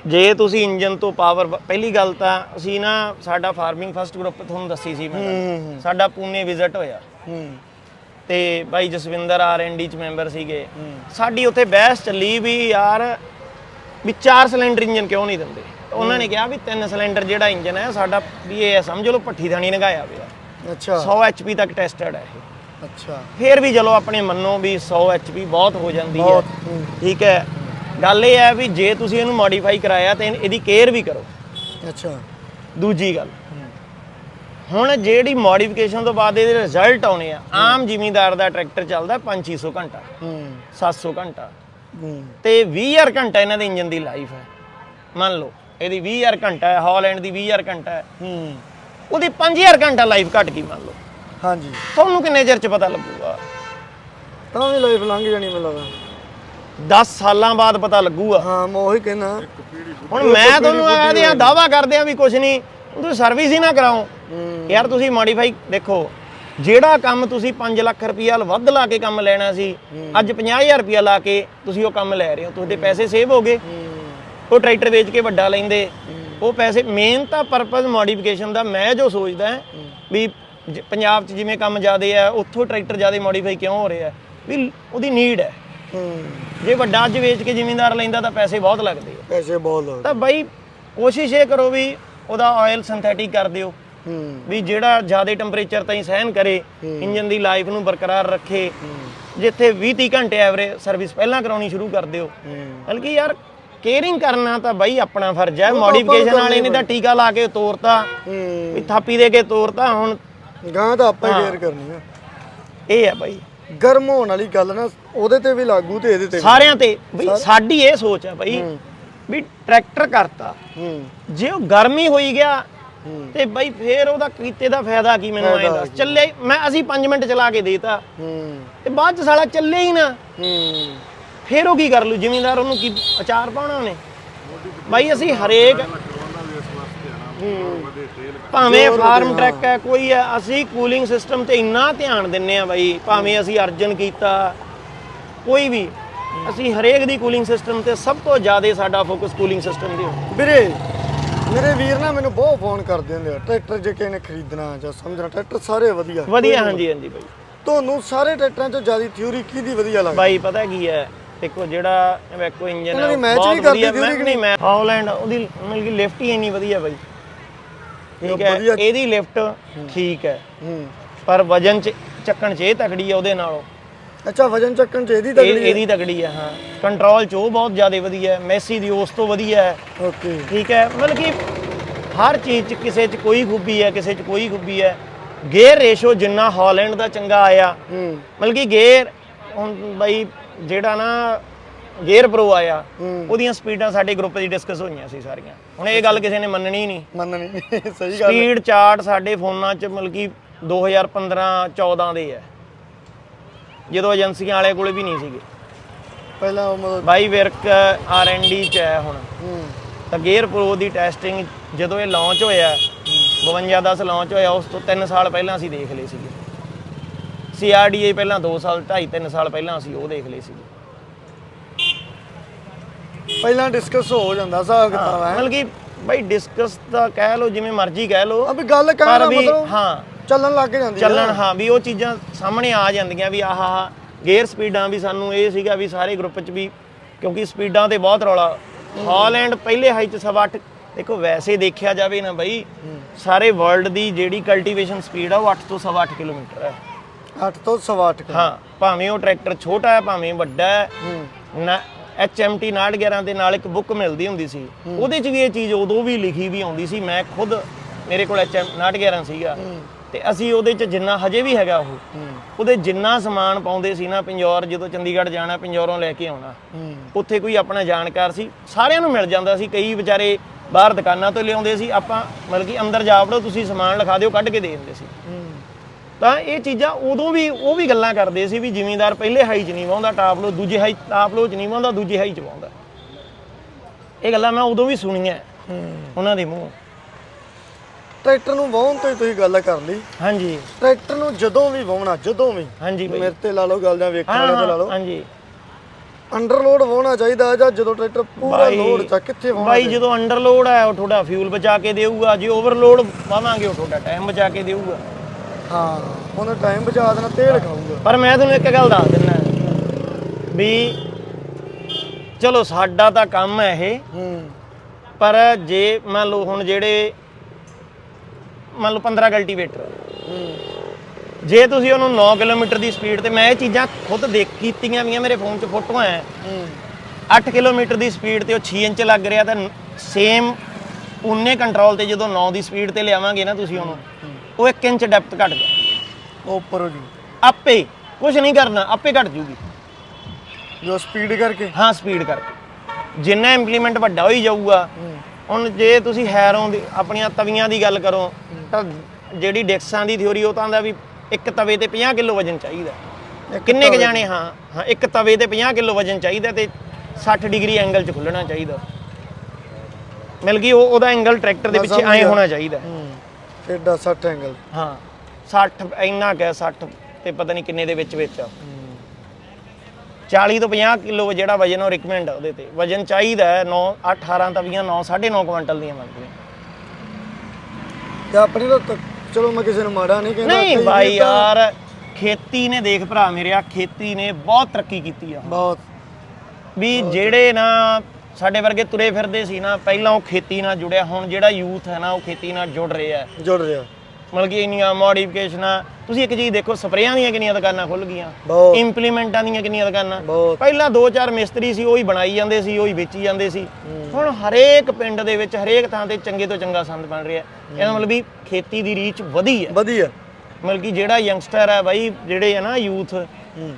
ਜੇ ਤੁਸੀਂ ਇੰਜਨ ਤੋਂ ਪਾਵਰ ਪਹਿਲੀ ਗੱਲ ਤਾਂ ਅਸੀਂ ਨਾ ਸਾਡਾ ਫਾਰਮਿੰਗ ਫਸਟ ਗਰੁੱਪ ਤੁਹਾਨੂੰ ਦੱਸੀ ਸੀ ਮੈਂ। ਸਾਡਾ ਪੂਨੇ ਵਿਜ਼ਿਟ ਹੋਇਆ। ਤੇ ਬਾਈ ਜਸਵਿੰਦਰ ਆਰਐਨਡੀ ਚ ਮੈਂਬਰ ਸੀਗੇ। ਸਾਡੀ ਉੱਥੇ ਬਹਿਸ ਚੱਲੀ ਵੀ ਯਾਰ ਵੀ ਚਾਰ ਸਿਲੰਡਰ ਇੰਜਨ ਕਿਉਂ ਨਹੀਂ ਦਿੰਦੇ? ਉਹਨਾਂ ਨੇ ਕਿਹਾ ਵੀ ਤਿੰਨ ਸਿਲੰਡਰ ਜਿਹੜਾ ਇੰਜਨ ਹੈ ਸਾਡਾ ਵੀ ਇਹ ਸਮਝ ਲਓ ਭੱਠੀ ਥਾਣੀ ਨਗਾਇਆ ਪਿਆ ਅੱਛਾ। 100 ਐਚਪੀ ਤੱਕ ਟੈਸਟਡ ਹੈ ਇਹ। ਅੱਛਾ। ਫੇਰ ਵੀ ਚਲੋ ਆਪਣੇ ਮੰਨੋ ਵੀ 100 ਐਚਪੀ ਬਹੁਤ ਹੋ ਜਾਂਦੀ ਹੂੰ। ਠੀਕ ਹੈ। ਗੱਲ ਇਹ ਹੈ ਵੀ ਜੇ ਤੁਸੀਂ ਇਹਨੂੰ ਮੋਡੀਫਾਈ ਕਰਾਇਆ ਤੇ ਇਹਦੀ ਕੇਅਰ ਵੀ ਕਰੋ। ਅੱਛਾ। ਦੂਜੀ ਗੱਲ ਹੁਣ ਜਿਹੜੀ ਮੋਡੀਫਿਕੇਸ਼ਨ ਤੋਂ ਬਾਅਦ ਇਹਦੇ ਰਿਜ਼ਲਟ ਆਉਣੇ ਆ ਆਮ ਜ਼ਿਮੀਂਦਾਰ ਦਾ ਟਰੈਕਟਰ ਚੱਲਦਾ 5-600 ਘੰਟਾ ਹੂੰ 700 ਘੰਟਾ। ਹੂੰ ਤੇ 20000 ਘੰਟਾ ਇਹਨਾਂ ਦੇ ਇੰਜਨ ਦੀ ਲਾਈਫ ਹੈ। ਮੰਨ ਲਓ ਇਹਦੀ 20000 ਘੰਟਾ ਹੈ ਹਾਲੈਂਡ ਦੀ 20000 ਘੰਟਾ ਹੈ। ਹੂੰ ਉਹਦੀ 5000 ਘੰਟਾ ਲਾਈਫ ਘਟ ਗਈ ਮੰਨ ਲਓ। ਹਾਂਜੀ। ਤੁਹਾਨੂੰ ਕਿੰਨੇ ਚਿਰ ਚ ਪਤਾ ਲੱਗੂਗਾ? ਤਾਂ ਵੀ ਲਾਈਫ ਲੰਘ ਜਾਣੀ ਮੈਨੂੰ ਲੱਗਦਾ। 10 ਸਾਲਾਂ ਬਾਅਦ ਪਤਾ ਲੱਗੂਗਾ। ਹਾਂ ਮੈਂ ਉਹੀ ਕਹਿਣਾ। ਹੁਣ ਮੈਂ ਤੁਹਾਨੂੰ ਆਦੇ ਆ ਦਾਵਾ ਕਰਦੇ ਆ ਵੀ ਕੁਝ ਨਹੀਂ ਤੁਸੀਂ ਸਰਵਿਸ ਹੀ ਨਾ ਕਰਾਓ ਯਾਰ ਤੁਸੀਂ ਮੋਡੀਫਾਈ ਦੇਖੋ ਜਿਹੜਾ ਕੰਮ ਤੁਸੀਂ 5 ਲੱਖ ਰੁਪਈਆ ਵੱਧ ਲਾ ਕੇ ਕੰਮ ਲੈਣਾ ਸੀ ਅੱਜ 50000 ਰੁਪਈਆ ਲਾ ਕੇ ਤੁਸੀਂ ਉਹ ਕੰਮ ਲੈ ਰਹੇ ਹੋ ਤੁਹਾਡੇ ਪੈਸੇ ਸੇਵ ਹੋ ਗਏ। ਉਹ ਟਰੈਕਟਰ ਵੇਚ ਕੇ ਵੱਡਾ ਲੈਂਦੇ। ਉਹ ਪੈਸੇ ਮੇਨ ਤਾਂ ਪਰਪਸ ਮੋਡੀਫਿਕੇਸ਼ਨ ਦਾ ਮੈਂ ਜੋ ਸੋਚਦਾ ਵੀ ਪੰਜਾਬ 'ਚ ਜਿਵੇਂ ਕੰਮ ਜ਼ਿਆਦੇ ਆ ਉੱਥੋਂ ਟਰੈਕਟਰ ਜ਼ਿਆਦੇ ਮੋਡੀਫਾਈ ਕਿਉਂ ਹੋ ਰਿਹਾ ਵੀ ਉਹਦੀ ਨੀਡ ਹੈ। ਜੇ ਵੱਡਾ ਅੱਜ ਵੇਚ ਕੇ ਜ਼ਿਮੀਂਦਾਰ ਲੈਂਦਾ ਤਾਂ ਪੈਸੇ ਬਹੁਤ ਲੱਗਦੇ ਆ। ਪੈਸੇ ਬਹੁਤ ਲੱਗਦੇ। ਤਾਂ ਬਾਈ ਕੋਸ਼ਿਸ਼ ਇਹ ਕਰੋ ਵੀ ਉਹਦਾ ਆਇਲ ਸਿੰਥੈਟਿਕ ਕਰ ਦਿਓ। ਵੀ ਜਿਹੜਾ ਜ਼ਿਆਦਾ ਟੈਂਪਰੇਚਰ ਤਾਈਂ ਸਹਿਨ ਕਰੇ ਇੰਜਨ ਦੀ ਲਾਈਫ ਨੂੰ ਬਰਕਰਾਰ ਰੱਖੇ। ਜਿੱਥੇ 20 30 ਘੰਟੇ ਐਵਰੇਜ ਸਰਵਿਸ ਪਹਿਲਾਂ ਕਰਾਉਣੀ ਸ਼ੁਰੂ ਕਰ ਦਿਓ। ਬਲਕਿ ਯਾਰ ਕੇਅਰਿੰਗ ਕਰਨਾ ਤਾਂ ਬਾਈ ਆਪਣਾ ਫਰਜ਼ ਹੈ। ਮੋਡੀਫਿਕੇਸ਼ਨ ਵਾਲੇ ਨੇ ਤਾਂ ਟੀਕਾ ਲਾ ਕੇ ਤੋਰਤਾ। ਵੀ ਥਾਪੀ ਦੇ ਕੇ ਤੋਰਤਾ ਹੁਣ ਗਾਂ ਤਾਂ ਆਪਾਂ ਹੀ ਕੇਅਰ ਕਰਨੀ ਆ। ਇਹ ਹੈ ਬਾਈ। ਗਰਮ ਹੋਣ ਵਾਲੀ ਗੱਲ ਨਾ ਉਹਦੇ ਤੇ ਵੀ ਲਾਗੂ ਤੇ ਇਹਦੇ ਤੇ ਸਾਰਿਆਂ ਤੇ। ਬਈ ਸਾਡੀ ਇਹ ਸੋਚ ਹੈ ਬਾਈ ਵੀ ਟਰੈਕਟਰ ਕਰਤਾ। ਜੇ ਉਹ ਗਰਮੀ ਹੋਈ ਗਿਆ। ਤੇ ਬਾਈ ਫੇਰ ਉਹਦਾ ਕੀਤੇ ਦਾ ਫਾਇਦਾ ਕੀ ਮੈਨੂੰ ਐਂ ਦੱਸ। ਚੱਲੇ ਮੈਂ ਅਸੀਂ 5 ਮਿੰਟ ਚਲਾ ਕੇ ਦੇਤਾ। ਹੂੰ। ਤੇ ਬਾਅਦ ਚ ਸਾਲਾ ਚੱਲੇ ਹੀ ਨਾ। ਹੂੰ। ਫੇਰ ਉਹ ਕੀ ਕਰ ਲੂ? ਜ਼ਿਮੀਂਦਾਰ ਉਹਨੂੰ ਕੀ ਅਚਾਰ ਪਾਉਣਾ ਉਹਨੇ? ਬਾਈ ਅਸੀਂ ਹਰੇਕ ਭਾਵੇਂ ਫਾਰਮ ਟਰੈਕ ਹੈ ਕੋਈ ਹੈ ਅਸੀਂ ਕੂਲਿੰਗ ਸਿਸਟਮ ਤੇ ਇੰਨਾ ਧਿਆਨ ਦਿੰਨੇ ਆ ਬਾਈ ਭਾਵੇਂ ਅਸੀਂ ਅਰਜਨ ਕੀਤਾ ਕੋਈ ਵੀ। ਅਸੀਂ ਹਰੇਕ ਦੀ ਕੂਲਿੰਗ ਸਿਸਟਮ ਤੇ ਸਭ ਤੋਂ ਜ਼ਿਆਦਾ ਸਾਡਾ ਫੋਕਸ ਕੂਲਿੰਗ ਸਿਸਟਮ ਦੀ ਹੁੰਦਾ ਵੀਰੇ ਮੇਰੇ ਵੀਰ ਨਾ ਮੈਨੂੰ ਬਹੁਤ ਫੋਨ ਕਰਦੇ ਹੁੰਦੇ ਆ ਟਰੈਕਟਰ ਜੇ ਕਿਸੇ ਨੇ ਖਰੀਦਣਾ ਜਾਂ ਸਮਝਣਾ ਟਰੈਕਟਰ ਸਾਰੇ ਵਧੀਆ। ਵਧੀਆ ਹਾਂਜੀ ਹਾਂਜੀ ਬਾਈ। ਤੁਹਾਨੂੰ ਸਾਰੇ ਟਰੈਕਟਰਾਂ ਤੋਂ ਜ਼ਿਆਦਾ ਥਿਊਰੀ ਕਿਹਦੀ ਵਧੀਆ ਲੱਗਦੀ? ਬਾਈ ਪਤਾ ਕੀ ਹੈ? ਦੇਖੋ ਜਿਹੜਾ ਵੈਕੋ ਇੰਜਨ ਹੈ ਬਹੁਤ ਵੀ ਕਰਦੀ ਕਿ ਨਹੀਂ ਮੈਂ ਹਾਲੈਂਡ ਉਹਦੀ ਮਤਲਬ ਕਿ ਲਿਫਟ ਹੀ ਇੰਨੀ ਵਧੀਆ ਬਾਈ। ਠੀਕ ਹੈ। ਇਹਦੀ ਲਿਫਟ ਠੀਕ ਹੈ। ਹੂੰ। ਪਰ ਵਜਨ ਚ ਚੱਕਣ ਚ ਇਹ ਤਕੜੀ ਹੈ ਉਹਦੇ ਨਾਲੋਂ। ਅੱਛਾ ਵਜਨ ਚੱਕਣ ਚ ਇਹਦੀ ਇਹ ਤਗੜੀ ਹੈ। ਇਹਦੀ ਤਕੜੀ ਹੈ ਹਾਂ। ਕੰਟਰੋਲ ਚ ਉਹ ਬਹੁਤ ਜ਼ਿਆਦਾ ਵਧੀਆ ਹੈ। ਮੈਸੀ ਦੀ ਉਸ ਤੋਂ ਵਧੀਆ ਹੈ। ਓਕੇ ਠੀਕ ਹੈ ਮਤਲਬ ਕਿ ਹਰ ਚੀਜ਼ ਚ ਕਿਸੇ ਚ ਕੋਈ ਖੂਬੀ ਹੈ ਕਿਸੇ ਚ ਕੋਈ ਖੂਬੀ ਹੈ। ਗੇਅਰ ਰੇਸ਼ੋ ਜਿੰਨਾ ਹਾਲੈਂਡ ਦਾ ਚੰਗਾ ਆਇਆ ਹੂੰ। ਮਤਲਬ ਕਿ ਗੇਅਰ ਹੁਣ ਬਾਈ ਜਿਹੜਾ ਨਾ ਗੇਅਰ ਪ੍ਰੋ ਆਇਆ। ਉਹਦੀਆਂ ਸਪੀਡਾਂ ਸਾਡੇ ਗਰੁੱਪ 'ਚ ਡਿਸਕਸ ਹੋਈਆਂ ਸੀ ਸਾਰੀਆਂ। ਹੁਣ ਇਹ ਗੱਲ ਕਿਸੇ ਨੇ ਮੰਨਣੀ ਹੀ ਨਹੀਂ। ਮੰਨਣੀ ਸਹੀ ਗੱਲ ਸਪੀਡ ਚਾਰਟ ਸਾਡੇ ਫੋਨਾਂ 'ਚ ਮਤਲਬ ਕਿ 2015 14 ਦੇ ਹੈ। ਜਦੋਂ ਏਜੰਸੀਆਂ ਵਾਲੇ ਕੋਲੇ ਵੀ ਨਹੀਂ ਸੀਗੇ। ਪਹਿਲਾਂ ਉਹ ਮਤਲਬ ਬਾਈ ਵਿਰਕ ਆਰ&ਡੀ 'ਚ ਹੈ ਹੁਣ। ਹੂੰ। ਤਾਂ ਗੇਅਰ ਪ੍ਰੋ ਦੀ ਟੈਸਟਿੰਗ ਜਦੋਂ ਇਹ ਲਾਂਚ ਹੋਇਆ 52 10 ਲਾਂਚ ਹੋਇਆ ਉਸ ਤੋਂ 3 ਸਾਲ ਪਹਿਲਾਂ ਅਸੀਂ ਦੇਖ ਲਏ ਸੀਗੇ। ਸੀਆਰਡੀਏ ਪਹਿਲਾਂ 2 ਸਾਲ 2.5 3 ਸਾਲ ਪਹਿਲਾਂ ਅਸੀਂ ਉਹ ਦੇਖ ਲਏ ਸੀਗੇ। ਪਹਿਲਾਂ ਡਿਸਕਸ ਹੋ ਜਾਂਦਾ ਹਿਸਾਬ ਕਿਤਾਬ ਹੈ। ਮਤਲਬ ਕਿ ਬਾਈ ਡਿਸਕਸ ਤਾਂ ਕਹਿ ਲਓ ਜਿਵੇਂ ਮਰਜ਼ੀ ਕਹਿ ਲਓ। ਅਬੇ ਗੱਲ ਪਰ ਵੀ ਮਤਲਬ ਹਾਂ ਚੱਲਣ ਲੱਗ ਜਾਂਦੀ ਹੈ ਚੱਲਣ ਹਾਂ ਵੀ ਉਹ ਚੀਜ਼ਾਂ ਸਾਹਮਣੇ ਆ ਜਾਂਦੀਆਂ ਵੀ ਆਹ ਗੇਅਰ ਸਪੀਡਾਂ ਵੀ ਸਾਨੂੰ ਇਹ ਸੀਗਾ ਵੀ ਸਾਰੇ ਗਰੁੱਪ 'ਚ ਵੀ ਕਿਉਂਕਿ ਸਪੀਡਾਂ ਤੇ ਬਹੁਤ ਰੌਲਾ। ਹਾਲੈਂਡ ਪਹਿਲੇ ਹਾਈ 'ਚ ਸਵਾ ਅੱਠ ਦੇਖੋ ਵੈਸੇ ਦੇਖਿਆ ਜਾਵੇ ਨਾ ਬਾਈ ਸਾਰੇ ਵਰਲਡ ਦੀ ਜਿਹੜੀ ਕਲਟੀਵੇਸ਼ਨ ਸਪੀਡ ਆ ਉਹ 8 ਤੋਂ ਸਵਾ ਅੱਠ ਕਿਲੋਮੀਟਰ ਹੈ 8 ਤੋਂ ਸਵਾ ਅੱਠ ਹਾਂ ਭਾਵੇਂ ਉਹ ਟਰੈਕਟਰ ਛੋਟਾ ਹੈ ਭਾਵੇਂ ਵੱਡਾ ਹੈ HMT 911 ਦੇ ਨਾਲ ਇੱਕ ਬੁੱਕ ਮਿਲਦੀ ਹੁੰਦੀ ਸੀ। ਉਹਦੇ 'ਚ ਵੀ ਇਹ ਚੀਜ਼ ਉਦੋਂ ਵੀ ਲਿਖੀ ਵੀ ਆਉਂਦੀ ਸੀ। ਮੈਂ ਖੁਦ ਮੇਰੇ ਕੋਲ HM 911 ਸੀਗਾ। ਤੇ ਅਸੀਂ ਉਹਦੇ 'ਚ ਜਿੰਨਾ ਹਜੇ ਵੀ ਹੈਗਾ ਉਹ ਉਹਦੇ ਜਿੰਨਾ ਸਮਾਨ ਪਾਉਂਦੇ ਸੀ ਨਾ ਪਿੰਜੌਰ ਜਦੋਂ ਚੰਡੀਗੜ੍ਹ ਜਾਣਾ ਪਿੰਜੌਰੋਂ ਲੈ ਕੇ ਆਉਣਾ ਉੱਥੇ ਕੋਈ ਆਪਣਾ ਜਾਣਕਾਰ ਸੀ ਸਾਰਿਆਂ ਨੂੰ ਮਿਲ ਜਾਂਦਾ ਸੀ ਕਈ ਵਿਚਾਰੇ ਬਾਹਰ ਦੁਕਾਨਾਂ ਤੋਂ ਲਿਆਉਂਦੇ ਸੀ ਆਪਾਂ ਮਤਲਬ ਕਿ ਅੰਦਰ ਜਾ ਵੜੋ ਤੁਸੀਂ ਸਮਾਨ ਲਿਖਾ ਦਿਓ ਕੱਢ ਕੇ ਦੇ ਦਿੰਦੇ ਸੀ। ਤਾਂ ਇਹ ਚੀਜ਼ਾਂ ਉਦੋਂ ਵੀ ਉਹ ਵੀ ਗੱਲਾਂ ਕਰਦੇ ਸੀ ਵੀ ਜ਼ਿਮੀਂਦਾਰ ਪਹਿਲੇ ਹਾਈ 'ਚ ਨਹੀਂ ਵਾਉਂਦਾ ਟਾਪ ਲੋ ਦੂਜੇ ਹਾਈ ਟਾਪ ਲੋ 'ਚ ਨਹੀਂ ਵਾਉਂਦਾ ਦੂਜੇ ਹਾਈ 'ਚ ਵਾਉਂਦਾ ਇਹ ਗੱਲਾਂ ਮੈਂ ਉਦੋਂ ਵੀ ਸੁਣੀਆਂ। ਉਹਨਾਂ ਦੇ ਮੂੰਹ। ਟਰੈਕਟਰ ਨੂੰ ਵਾਹਣ ਤੋਂ ਹੀ ਤੁਸੀਂ ਗੱਲ ਕਰ ਲਈ। ਹਾਂਜੀ। ਟਰੈਕਟਰ ਨੂੰ ਜਦੋਂ ਵੀ ਵਾਹਣਾ ਜਦੋਂ ਵੀ। ਹਾਂਜੀ ਬਾਈ। ਮੇਰੇ ਤੇ ਲਾ ਲਓ ਗੱਲ ਜਾਂ ਵੇਖਣ ਵਾਲੇ ਤੇ ਲਾ ਲਓ। ਹਾਂਜੀ। ਅੰਡਰਲੋਡ ਵਾਹਣਾ ਚਾਹੀਦਾ ਜਾਂ ਜਦੋਂ ਟਰੈਕਟਰ ਪੂਰਾ ਬਾਈ- ਲੋਡ ਚ ਕਿੱਥੇ ਵਾਹਣਾ ਬਾਈ ਜਦੋਂ ਅੰਡਰਲੋਡ ਹੈ ਉਹ ਤੁਹਾਡਾ ਫਿਊਲ ਬਚਾ ਕੇ ਦੇਊਗਾ। ਜੇ ਓਵਰਲੋਡ ਪਾਵਾਂਗੇ ਉਹ ਤੁਹਾਡਾ ਟਾਈਮ ਬਚਾ ਕੇ ਦੇਊਗਾ। ਹਾਂ ਉਹਨੇ ਟਾਈਮ ਬਚਾ ਦੇਣਾ ਤੇਲ ਖਾਊਗਾ। ਪਰ ਮੈਂ ਤੁਹਾਨੂੰ ਇੱਕ ਗੱਲ ਦੱਸ ਦਿੰਦਾ। ਵੀ ਚਲੋ ਸਾਡਾ ਤਾਂ ਕੰਮ ਹੈ ਇਹ। ਹੂੰ। ਪਰ ਜੇ ਮੰਨ ਲਓ ਹੁਣ ਜਿਹੜੇ ਮੰਨ ਲਓ 15 ਕਲਟੀਵੇਟਰ ਜੇ ਤੁਸੀਂ ਉਹਨੂੰ 9 ਕਿਲੋਮੀਟਰ ਦੀ ਸਪੀਡ ਤੇ ਮੈਂ ਇਹ ਚੀਜ਼ਾਂ ਖੁਦ ਦੇਖ ਕੀਤੀਆਂ ਵੀਆਂ ਮੇਰੇ ਫੋਨ 'ਚ ਫੋਟੋਆਂ ਐ। ਹੂੰ 8 ਕਿਲੋਮੀਟਰ ਦੀ ਸਪੀਡ ਤੇ ਉਹ 6 ਇੰਚ ਲੱਗ ਰਿਹਾ ਤਾਂ ਸੇਮ ਉਨੇ ਕੰਟਰੋਲ ਤੇ ਜਦੋਂ 9 ਦੀ ਸਪੀਡ ਤੇ ਲਿਆਵਾਂਗੇ ਨਾ ਤੁਸੀਂ ਉਹਨੂੰ ਉਹ 1 ਇੰਚ ਡੈਪਥ ਘਟ ਉਹ ਉੱਪਰ ਹੋ ਜੂ। ਆਪੇ ਕੁਝ ਨਹੀਂ ਕਰਨਾ ਆਪੇ ਘਟ ਜੂਗੀ ਜੋ ਸਪੀਡ ਕਰਕੇ? ਹਾਂ ਸਪੀਡ ਕਰਕੇ। ਜਿੰਨਾ ਇੰਪਲੀਮੈਂਟ ਵੱਡਾ ਹੋਈ ਜਾਊਗਾ ਹੁਣ ਜੇ ਤੁਸੀਂ ਹੈਰੋਂ ਦੀ ਆਪਣੀਆਂ ਤਵੀਆਂ ਦੀ ਗੱਲ ਕਰੋ ਤਾਂ ਜਿਹੜੀ ਡਿਕਸਾਂ ਦੀ ਥਿਉਰੀ ਉਹ ਤਾਂ ਆਂਦਾ ਵੀ ਇੱਕ ਤਵੇ ਤੇ 50 ਕਿਲੋ ਵਜਨ ਚਾਹੀਦਾ। ਕਿੰਨੇ ਕ ਜਾਣੇ? ਹਾਂ ਹਾਂ ਇੱਕ ਤਵੇ ਤੇ 50 ਕਿਲੋ ਵਜਨ ਚਾਹੀਦਾ ਤੇ 60 ਡਿਗਰੀ ਐਂਗਲ 'ਚ ਖੁੱਲਣਾ ਚਾਹੀਦਾ। ਮਿਲ ਗਈ ਉਹ ਉਹਦਾ ਐਂਗਲ ਟਰੈਕਟਰ ਦੇ ਪਿੱਛੇ ਐਂ। ਹੋਣਾ ਚਾਹੀਦਾ। ਐਡਾ 60 ਐਂਗਲ। ਹਾਂ 60 ਇੰਨਾ ਕਹਿ 60 ਤੇ ਪਤਾ ਨਹੀਂ ਕਿੰਨੇ ਦੇ ਵਿੱਚ ਵਿੱਚ ਆ। 40 ਤੋਂ 50 ਕਿਲੋ ਜਿਹੜਾ ਵਜਨ ਉਹ ਰਿਕਮੈਂਡ ਆ ਉਹਦੇ ਤੇ। ਵਜਨ ਚਾਹੀਦਾ ਹੈ 9 18 ਤਵੀਆਂ 9 9.5 ਕੁਇੰਟਲ ਦੀਆਂ ਬਣਦੀਆਂ ਤੇ ਆਪਣੇ ਤਾਂ ਤ- ਚਲੋ ਮੈਂ ਕਿਸੇ ਨੂੰ ਮਾੜਾ ਨਹੀਂ ਕਹਿੰਦਾ ਨਹੀਂ ਕਈ ਬਾਈ ਵੀਰ ਤਾਂ ਯਾਰ ਖੇਤੀ ਨੇ ਦੇਖ ਭਰਾ ਮੇਰਿਆ ਖੇਤੀ ਨੇ ਬਹੁਤ ਤਰੱਕੀ ਕੀਤੀ ਆ। ਬਹੁਤ। ਵੀ ਜਿਹੜੇ ਨਾ ਸਾਡੇ ਵਰਗੇ ਤੁਰੇ ਫਿਰਦੇ ਸੀ ਨਾ ਪਹਿਲਾਂ ਉਹ ਖੇਤੀ ਨਾਲ ਜੁੜਿਆ ਹੁਣ ਜਿਹੜਾ ਯੂਥ ਹੈ ਨਾ ਉਹ ਖੇਤੀ ਨਾਲ ਜੁੜ ਰਿਹਾ ਹੈ। ਜੁੜ ਰਿਹਾ। ਮਤਲਬ ਕਿ ਇੰਨੀਆਂ ਮੋਡੀਫਿਕੇਸ਼ਨਾਂ ਤੁਸੀਂ ਇੱਕ ਚੀਜ਼ ਦੇਖੋ ਸਪਰੇਆਂ ਦੀਆਂ ਕਿੰਨੀਆਂ ਦੁਕਾਨਾਂ ਖੁੱਲ ਗਈਆਂ। ਬਹੁਤ। ਇੰਪਲੀਮੈਂਟਾਂ ਦੀਆਂ ਕਿੰਨੀਆਂ ਦੁਕਾਨਾਂ। ਬਹੁਤ। ਪਹਿਲਾਂ ਦੋ ਚਾਰ ਮਿਸਤਰੀ ਸੀ ਉਹੀ ਬਣਾਈ ਜਾਂਦੇ ਸੀ ਉਹੀ ਵੇਚੀ ਜਾਂਦੇ ਸੀ। ਹੁਣ ਹਰੇਕ ਪਿੰਡ ਦੇ ਵਿੱਚ ਹਰੇਕ ਥਾਂ ਤੇ ਚੰਗੇ ਤੋਂ ਚੰਗਾ ਸੰਦ ਬਣ ਰਿਹਾ। ਇਹਦਾ ਮਤਲਬ ਵੀ ਖੇਤੀ ਦੀ ਰੀਚ ਵਧੀ ਹੈ। ਵਧੀਆ ਮਤਲਬ ਕਿ ਜਿਹੜਾ ਯੰਗਸਟਰ ਹੈ ਬਾਈ ਜਿਹੜੇ ਹੈ ਨਾ ਯੂਥ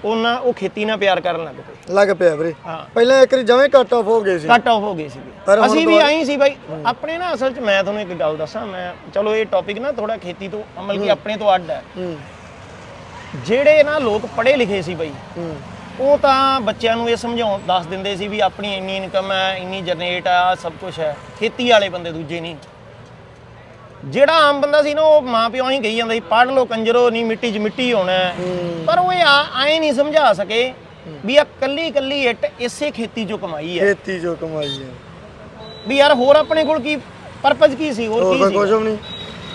ਉਹਨਾਂ ਉਹ ਖੇਤੀ ਨਾਲ ਪਿਆਰ ਕਰਨ ਲੱਗ ਪਏ। ਲੱਗ ਪਿਆ ਵੀਰੇ। ਹਾਂ। ਪਹਿਲਾਂ ਇੱਕ ਵਾਰੀ ਜਵੇਂ ਕੱਟ ਆਫ ਹੋ ਗਏ ਸੀ। ਕੱਟ ਆਫ ਹੋ ਗਏ ਸੀ ਪਰ ਹੁਣ ਅਸੀਂ ਵੀ ਆਈ ਸੀ ਬਾਈ। ਆਪਣੇ ਨਾ ਅਸਲ 'ਚ ਮੈਂ ਤੁਹਾਨੂੰ ਇੱਕ ਗੱਲ ਦੱਸਾਂ ਮੈਂ ਚਲੋ ਇਹ ਟੌਪਿਕ ਨਾ ਥੋੜਾ ਖੇਤੀ ਤੋਂ ਅਮਲ ਕੀ ਆਪਣੇ ਤੋਂ ਅੱਡ ਹੈ। ਹੂੰ। ਜਿਹੜੇ ਨਾ ਲੋਕ ਪੜ੍ਹੇ ਲਿਖੇ ਸੀ ਬਾਈ ਹੂੰ। ਉਹ ਤਾਂ ਬੱਚਿਆਂ ਨੂੰ ਇਹ ਸਮਝਾਉਣ ਦੱਸ ਦਿੰਦੇ ਸੀ ਵੀ ਆਪਣੀ ਇੰਨੀ ਇਨਕਮ ਹੈ ਇੰਨੀ ਜਨਰੇਟ ਆ ਸਭ ਕੁਝ ਹੈ। ਖੇਤੀ ਵਾਲੇ ਬੰਦੇ ਦੂਜੇ ਨਹੀਂ। ਜਿਹੜਾ ਆਮ ਬੰਦਾ ਸੀ ਨਾ ਉਹ ਮਾਂ ਪਿਓ ਹੀ ਕਹੀ ਜਾਂਦਾ ਸੀ ਪੜ੍ਹ ਲਓ ਕੰਜਰੋ ਨਹੀਂ ਮਿੱਟੀ 'ਚ ਮਿੱਟੀ ਹੋਣਾ ਹੈ। ਪਰ ਉਹ ਇਹ ਆਏ ਨਹੀਂ ਸਮਝਾ ਸਕੇ ਵੀ ਆ ਕੱਲੀ ਕੱਲੀ ਇੱਟ ਇਸੇ ਖੇਤੀ 'ਚੋਂ ਕਮਾਈ ਹੈ। ਖੇਤੀ ਜੋ ਕਮਾਈ ਹੈ। ਵੀ ਯਾਰ ਹੋਰ ਆਪਣੇ ਕੋਲ ਕੀ ਪਰਪਸ ਕੀ ਸੀ ਹੋਰ ਹੋਰ ਕੀ ਤਾਂ ਸੀ? ਕੁਝ ਵੀ ਨਹੀਂ।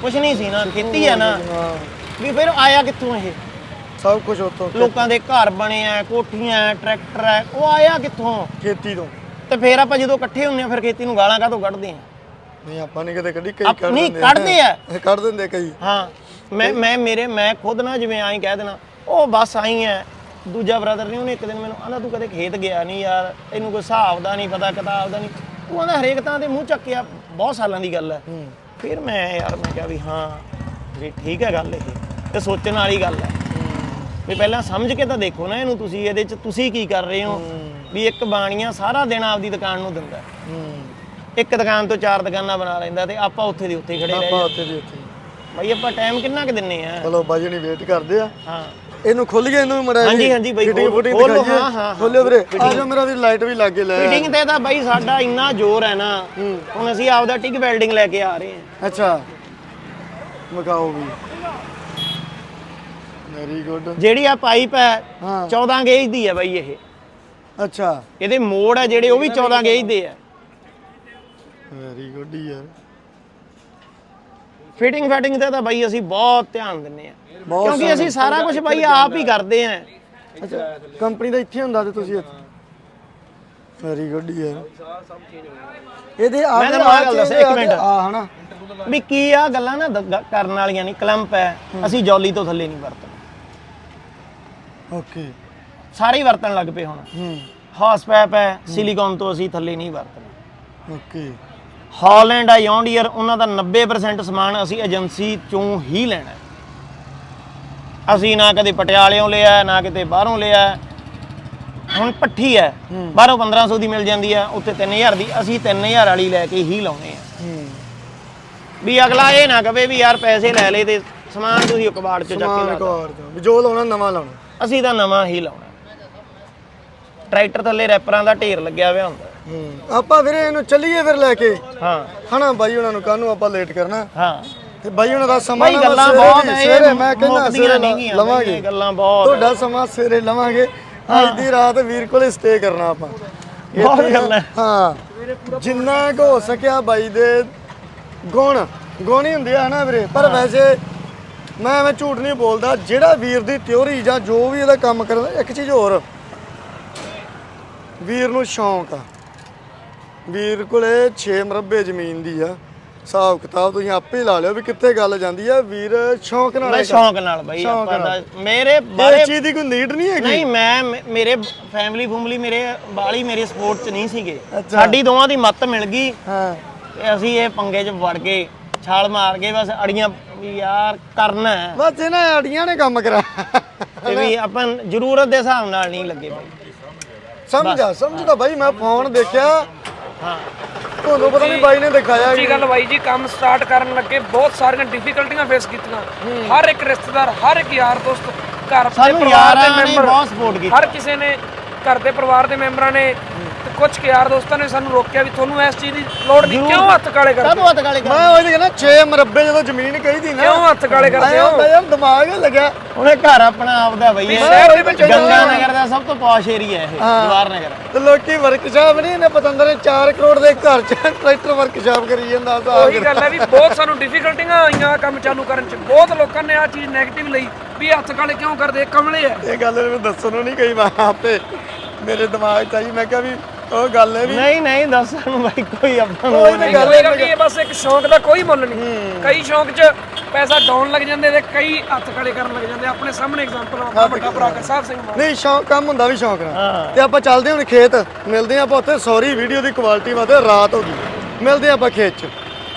ਕੁਝ ਨਹੀਂ ਸੀ ਨਾ ਖੇਤੀ ਹੈ ਨਾ। ਹਾਂ। ਵੀ ਫਿਰ ਆਇਆ ਕਿੱਥੋਂ ਇਹ? ਸਭ ਕੁਝ ਉਤੋਂ ਲੋਕਾਂ ਦੇ ਘਰ ਬਣੇ ਆ ਕੋਠੀਆਂ ਆ, ਟਰੈਕਟਰ ਆ ਉਹ ਆਇਆ ਕਿੱਥੋਂ? ਖੇਤੀ ਤੋਂ। ਤੇ ਫਿਰ ਆਪਾਂ ਜਦੋਂ ਇਕੱਠੇ ਹੁੰਨੇ ਆ ਫਿਰ ਖੇਤੀ ਨੂੰ ਗਾਲਾਂ ਕਾਹਤੋਂ ਕੱਢਦੇ ਆ? ਨਹੀਂ ਆਪਾਂ ਨੇ ਕਦੇ ਕੱਢੀ ਕਈ ਕੱਢ ਨਹੀਂ, ਕੱਢਦੇ ਆ। ਇਹ ਕੱਢ ਦਿੰਦੇ ਕਈ। ਹਾਂ ਮੈਂ ਮੈਂ ਮੇਰੇ ਮੈਂ ਖੁਦ ਨਾ ਜਿਵੇਂ ਆਈ ਕਹਿ ਦੇਣਾ ਉਹ ਬਸ ਆਈ ਐ। ਦੂਜਾ ਬ੍ਰਦਰ ਨੇ ਉਹਨੇ ਇੱਕ ਦਿਨ ਮੈਨੂੰ ਆਂਦਾ ਤੂੰ ਕਦੇ ਖੇਤ ਗਿਆ ਨਹੀਂ ਯਾਰ? ਤੈਨੂੰ ਕੋਈ ਹਿਸਾਬ ਦਾ ਨਹੀਂ ਪਤਾ ਕਿਤਾਬ ਦਾ ਨਹੀਂ ਤੂੰ ਆਂਦਾ ਹਰੇਕ ਤਾਂ ਦੇ ਮੂੰਹ ਚੱਕਿਆ ਬਹੁਤ ਸਾਲਾਂ ਦੀ ਗੱਲ ਹੈ। ਫਿਰ ਮੈਂ ਯਾਰ ਮੈਂ ਕਿਹਾ ਵੀ ਹਾਂ ਜੀ ਠੀਕ ਹੈ ਗੱਲ ਇਹ ਤੇ ਸੋਚਣ ਵਾਲੀ ਗੱਲ ਹੈ। ਵੀ ਪਹਿਲਾਂ ਸਮਝ ਕੇ ਤਾਂ ਦੇਖੋ ਨਾ ਇਹਨੂੰ ਤੁਸੀਂ ਇਹਦੇ ਚ ਤੁਸੀਂ ਕੀ ਕਰ ਰਹੇ ਹੋ? ਵੀ ਇੱਕ ਬਾਣੀਆਂ ਸਾਰਾ ਦਿਨ ਆਪਦੀ ਦੁਕਾਨ ਨੂੰ ਦਿੰਦਾ। ਇੱਕ ਦੁਕਾਨ ਤੋਂ ਚਾਰ ਦੁਕਾਨਾਂ ਬਣਾ ਲੈਂਦਾ ਤੇ ਆਪਾਂ ਉੱਥੇ ਦੀ ਉੱਥੇ ਖੜੇ ਰਹਿ ਆਪਾਂ ਉੱਥੇ ਦੀ ਉੱਥੇ ਬਾਈ ਆਪਾਂ ਟਾਈਮ ਕਿੰਨਾ ਕੁ ਦਿੰਨੇ ਆ? ਚਲੋ ਬਾਜੀ ਨਹੀਂ ਵੇਟ ਕਰਦੇ ਆ। ਹਾਂ। ਇਹਨੂੰ ਖੁੱਲ ਗਿਆ ਇਹਨੂੰ ਮੜਾ ਹਾਂਜੀ, ਹਾਂਜੀ ਬਾਈ, ਖੋਲ- ਖੋਲੋ, ਹਾਂ, ਹਾਂ, ਹਾਂ। ਖੋਲਿਓ ਵੀਰੇ। ਆ ਜਾ ਮੇਰਾ ਵੀ ਲਾਈਟ ਵੀ ਲੱਗੇ ਲੈ ਫਿਟਿੰਗ ਤੇ ਤਾਂ ਬਾਈ ਸਾਡਾ ਇੰਨਾ ਜ਼ੋਰ ਹੈ ਨਾ ਹੁਣ ਅਸੀਂ ਆਪਦਾ ਟਿਕ ਵੈਲਡਿੰਗ ਲੈ ਕੇ ਆ ਰਹੇ ਹਾਂ। ਅੱਛਾ। ਮਗਾਓ ਵੀ। ਵੈਰੀ ਗੁੱਡ ਜਿਹੜੀ ਆ ਪਾਈਪ ਹੈ ਹਾਂ। 14 ਗੇਜ ਦੀ ਹੈ ਬਾਈ ਇਹ। ਅੱਛਾ। ਇਹਦੇ ਮੋੜ ਹੈ ਜਿਹੜੇ ਉਹ ਵੀ 14 ਗੇਜ ਦੇ ਆ। ਵੈਰੀ ਗੁੱਡ ਯਾਰ। ਫਿਟਿੰਗ ਫੈਟਿੰਗ ਤੇ ਤਾਂ ਬਾਈ ਅਸੀਂ ਬਹੁਤ ਧਿਆਨ ਦਿੰਨੇ ਆ ਬਹੁਤ ਕਿਉਂਕਿ ਅਸੀਂ ਸਾਰਾ ਕੁਝ ਬਾਈ ਆਪ ਹੀ ਕਰਦੇ ਆ ਅੱਛਾ ਕੰਪਨੀ ਦਾ ਇੱਥੇ ਹੁੰਦਾ ਤੇ ਤੁਸੀਂ ਇੱਥੇ? ਵੈਰੀ ਗੁੱਡ ਯਾਰ। ਇਹਦੇ ਆ ਮੈਂ ਆਹ ਗੱਲ ਦੱਸਾਂ, ਇੱਕ ਮਿੰਟ। ਆ ਹਨਾ? ਵੀ ਕੀ ਆ ਗੱਲਾਂ ਨਾ ਦ- ਕਰਨ ਵਾਲੀਆਂ ਨਹੀਂ ਕਲੰਪ ਹੈ। ਅਸੀਂ ਜੌਲੀ ਤੋਂ ਥੱਲੇ ਨਹੀਂ ਵਰਤਦੇ। ਓਕੇ ਸਾਰੇ ਹੀ ਵਰਤਣ ਲੱਗ ਪਏ ਹੁਣ। ਹੂੰ। ਹਾਸ ਪੈਪ ਹੈ ਸਿਲੀਕਨ ਤੋਂ ਅਸੀਂ ਥੱਲੇ ਨਹੀਂ ਵਰਤਦੇ। ਓਕੇ ਹਾਲੈਂਡ ਆ ਯੌਂਡੀਅਰ ਉਹਨਾਂ ਦਾ 90% ਸਮਾਨ ਅਸੀਂ ਏਜੰਸੀ ਚੋਂ ਹੀ ਲੈਣਾ। ਅਸੀਂ ਨਾ ਕਦੇ ਪਟਿਆਲਿਓਂ ਲਿਆ ਨਾ ਕਿਤੇ ਬਾਹਰੋਂ ਲਿਆ। ਹੁਣ ਪੱਠੀ ਹੈ ਬਾਹਰੋਂ 1500 ਦੀ ਮਿਲ ਜਾਂਦੀ ਹੈ ਉੱਥੇ 3000 ਦੀ ਅਸੀਂ 3000 ਵਾਲੀ ਲੈ ਕੇ ਹੀ ਲਾਉਨੇ ਆ ਵੀ ਅਗਲਾ ਇਹ ਨਾ ਕਵੇ ਵੀ ਯਾਰ ਪੈਸੇ ਲੈ ਲਏ ਤੇ ਸਮਾਨ ਤੁਸੀਂ ਕਬਾੜ ਚੋਂ ਚੱਕ ਕੇ ਲਾ ਦਿਓ। ਵੀ ਜੋ ਲਾਉਣਾ ਨਵਾਂ ਲਾਉਣਾ। ਅਸੀਂ ਤਾਂ ਨਵਾਂ ਹੀ ਲਾਉਣਾ। ਟਰੈਕਟਰ ਥੱਲੇ ਰੈਪਰਾਂ ਦਾ ਢੇਰ ਲੱਗਿਆ ਹੋਇਆ ਹੁੰਦਾ। ਆਪਾਂ ਵੀਰੇ ਇਹਨੂੰ ਚੱਲੀਏ ਫਿਰ ਲੈ ਕੇ। ਹਾਂ। ਹਨਾ ਬਾਈ ਉਹਨਾਂ ਨੂੰ ਕਾਹਨੂੰ ਆਪਾਂ ਲੇਟ ਕਰਨਾ। ਹਾਂ। ਤੇ ਬਾਈ ਉਹਨਾਂ ਦਾ ਸਮਾਂ ਬਾਈ ਨਾ ਗੱਲਾਂ ਸਵੇਰੇ ਬਹੁਤ ਦੀ- ਐ ਸਵੇਰੇ ਮੈਂ ਕਹਿੰਦਾ ਮੁੱਕਦੀਆਂ ਸਵੇਰੇ ਨਹੀਂ ਗੀਆਂ ਲਵਾਂਗੇ। ਇਹ ਗੱਲਾਂ ਬਹੁਤ ਤੁਹਾਡਾ ਸਮਾਂ ਸਵੇਰੇ ਲਵਾਂਗੇ। ਅੱਜ ਦੀ ਰਾਤ ਵੀਰ ਕੋਲੇ ਸਟੇ ਕਰਨਾ ਆਪਾਂ। ਬਹੁਤ ਇੱਥੇ- ਗੱਲਾਂ। ਹੈ। ਜਿੰਨਾ ਕੁ ਹੋ ਸਕਿਆ ਬਾਈ ਦੇ ਗੁਣ ਗੁਣ ਹੀ ਹੁੰਦੇ ਆ ਨਾ ਵੀਰੇ। ਪਰ ਵੈਸੇ ਮੈਂ ਐਵੇਂ ਝੂਠ ਨਹੀਂ ਬੋਲਦਾ ਜਿਹੜਾ ਵੀਰ ਦੀ ਥਿਉਰੀ ਜਾਂ ਜੋ ਵੀ ਇਹਦਾ ਕੰਮ ਕਰਦਾ ਇੱਕ ਚੀਜ਼ ਹੋਰ। ਵੀਰ ਨੂੰ ਸ਼ੌਂਕ ਆ। ਵੀਰ ਕੋਲੇ 6 ਮਰਬੇ ਜ਼ਮੀਨ ਦੀ ਆ। ਹਿਸਾਬ ਕਿਤਾਬ ਤੁਸੀਂ ਆਪੇ ਹੀ ਲਾ ਲਿਓ ਵੀ ਕਿੱਥੇ ਗੱਲ ਜਾਂਦੀ ਆ। ਵੀਰ ਸ਼ੌਂਕ ਨਾਲ ਮੈਂ ਸ਼ੌਂਕ ਨਾਲ ਬਈ ਆਪਾਂ। ਦਾ ਮੇਰੇ। ਬਾਰੇ ਚੀਜ਼ ਦੀ ਕੋਈ ਨੀਡ ਨਹੀਂ ਹੈਗੀ। ਨਹੀਂ ਮੈਂ ਮੇਰੇ ਫੈਮਿਲੀ ਫੂਮਲੀ ਮੇਰੇ ਬਾਲੀ ਮੇਰੇ ਸਪੋਰਟ ਚ ਨਹੀਂ ਸੀਗੇ। ਸਾਡੀ ਦੋਵਾਂ ਦੀ ਮੱਤ ਮਿਲ ਗਈ। ਹਾਂ। ਅਸੀਂ ਇਹ ਪੰਗੇ 'ਚ ਵੜ ਗਏ। ਛਾਲ ਮਾਰ ਕੇ ਬਸ ਅੜੀਆਂ ਯਾਰ ਕਰਨਾ ਬਸ ਇਹਨਾਂ ਆੜੀਆਂ ਨੇ ਕੰਮ ਕਰਾ ਤੇ ਵੀ ਆਪਾਂ ਜ਼ਰੂਰਤ ਦੇ ਹਿਸਾਬ ਨਾਲ ਨਹੀਂ ਲੱਗੇ ਬਈ। ਸਮਝਾ ਸਮਝਦਾ ਬਾਈ ਮੈਂ ਫੋਨ ਦੇਖਿਆ। ਹਾਂ। ਤੁਹਾਨੂੰ ਪਤਾ ਨਹੀਂ ਬਾਈ ਨੇ ਦਿਖਾਇਆ ਸੱਚੀ ਗੱਲ ਬਾਈ ਜੀ ਕੰਮ ਸਟਾਰਟ ਕਰਨ ਲੱਗੇ ਬਹੁਤ ਸਾਰੀਆਂ ਡਿਫਿਕਲਟੀਆਂ ਫੇਸ ਕੀਤੀਆਂ। ਹਰ ਇੱਕ ਰਿਸ਼ਤੇਦਾਰ ਹਰ ਇੱਕ ਯਾਰ ਦੋਸਤ ਘਰ ਦੇ ਪਰਿਵਾਰ ਦੇ ਨੇ ਮੈਂਬਰ ਬਹੁਤ support ਕੀਤੀ। ਹਰ ਕਿਸੇ ਨੇ ਘਰ ਦੇ ਪਰਿਵਾਰ ਦੇ ਮੈਂਬਰਾਂ ਨੇ ਕੁਝ ਕੁ ਯਾਰ ਦੋਸਤਾਂ ਨੇ ਸਾਨੂੰ ਰੋਕਿਆ ਵੀ ਤੁਹਾਨੂੰ ਇਸ ਚੀਜ਼ ਦੀ ਲੋੜ ਨਹੀਂ ਕਿਉਂ ਹੱਥ ਕਾਲੇ ਕਰਦੇ ਕਦੋਂ ਹੱਥ ਗਾਲੇ ਕਰ ਮੈਂ ਉਹਦੀ ਕਹਿੰਦਾ 6 ਮਰਬੇ ਜਦੋਂ ਜ਼ਮੀਨ ਕਹੀਦੀ ਨਾ ਕਿਉਂ ਹੱਥ ਕਾਲੇ ਕਰਦੇ ਆਇਆ ਹੋ ਯਾਰ ਦਿਮਾਗ ਹੀ ਲੱਗਿਆ। ਉਹਨੇ ਘਰ ਆਪਣਾ ਆਪਦਾ ਬਈ ਸ਼ਹਿਰ ਦੇ ਵਿੱਚ ਗੰਗਾ ਨਗਰ ਦਾ ਸਭ ਤੋਂ ਪੌਸ਼ ਏਰੀਆ ਇਹ ਜਵਾਰ ਨਗਰ। ਤੇ ਲੋਕੀ ਵਰਕਸ਼ਾਪ ਨਹੀਂ ਨੇ ਪਤੰਦਰ ਨੇ 4 ਕਰੋੜ ਦੇ ਘਰ ਚ ਟਰੈਕਟਰ ਵਰਕਸ਼ਾਪ ਕਰੀ ਜਾਂਦਾ ਹਿਸਾਬ ਉਹੀ ਗੱਲ ਹੈ ਵੀ ਬਹੁਤ ਸਾਨੂੰ ਡਿਫਿਕਲਟੀਆਂ ਆਈਆਂ ਕੰਮ ਚਾਲੂ ਕਰਨ ਚ। ਬਹੁਤ ਲੋਕਾਂ ਨੇ ਆ ਚੀਜ਼ 네ਗੇਟਿਵ ਲਈ ਵੀ ਹੱਥ ਕਾਲੇ ਕਿਉਂ ਕਰਦੇ? ਕਮਲੇ ਆ ਇਹ ਗੱਲ ਮੈਨੂੰ ਦੱਸਣ ਨੂੰ ਨਹੀਂ ਕਹੀ ਮੈਂ ਆਪੇ ਮੇਰੇ ਦਿਮਾਗ 'ਚ ਆਈ ਮੈਂ ਕਿਹਾ ਵੀ ਉਹ ਗੱਲ ਹੈ ਵੀ ਨਹੀਂ ਨਹੀਂ ਦੱਸ ਸਾਨੂੰ ਬਾਈ ਕੋਈ ਆਪਾਂ ਨੂੰ ਕੋਈ ਉਹ ਨਹੀਂ ਗੱਲ ਨਹੀਂ ਇਹ ਬਸ ਇੱਕ ਸ਼ੌਂਕ ਦਾ ਕੋਈ ਮੁੱਲ ਨਹੀਂ। ਕਈ ਸ਼ੌਂਕ 'ਚ ਪੈਸਾ ਡਾਉਣ ਲੱਗ ਜਾਂਦੇ ਤੇ ਕਈ ਹੱਥ ਕਾਲੇ ਕਰਨ ਲੱਗ ਜਾਂਦੇ। ਆਪਣੇ ਸਾਹਮਣੇ ਐਗਜ਼ਾਮਪਲ ਆਪਣਾ ਵੱਡਾ ਭਰਾ ਸਾਹਿਬ ਸਿੰਘ ਮਾਨ। ਨਹੀਂ ਸ਼ੌਂਕ ਕੰਮ ਹੁੰਦਾ ਵੀ ਸ਼ੌਂਕ ਨਾਲ। ਹਾਂ। ਤੇ ਆਪਾਂ ਚੱਲਦੇ ਹੁਣ ਖੇਤ ਮਿਲਦੇ ਹਾਂ ਆਪਾਂ ਉੱਥੇ ਸੌਰੀ ਵੀਡੀਓ ਦੀ ਕੁਆਲਿਟੀ ਵਾਸਤੇ ਰਾਤ ਹੋ ਗਈ। ਮਿਲਦੇ ਹਾਂ ਆਪਾਂ ਖੇਤ 'ਚ।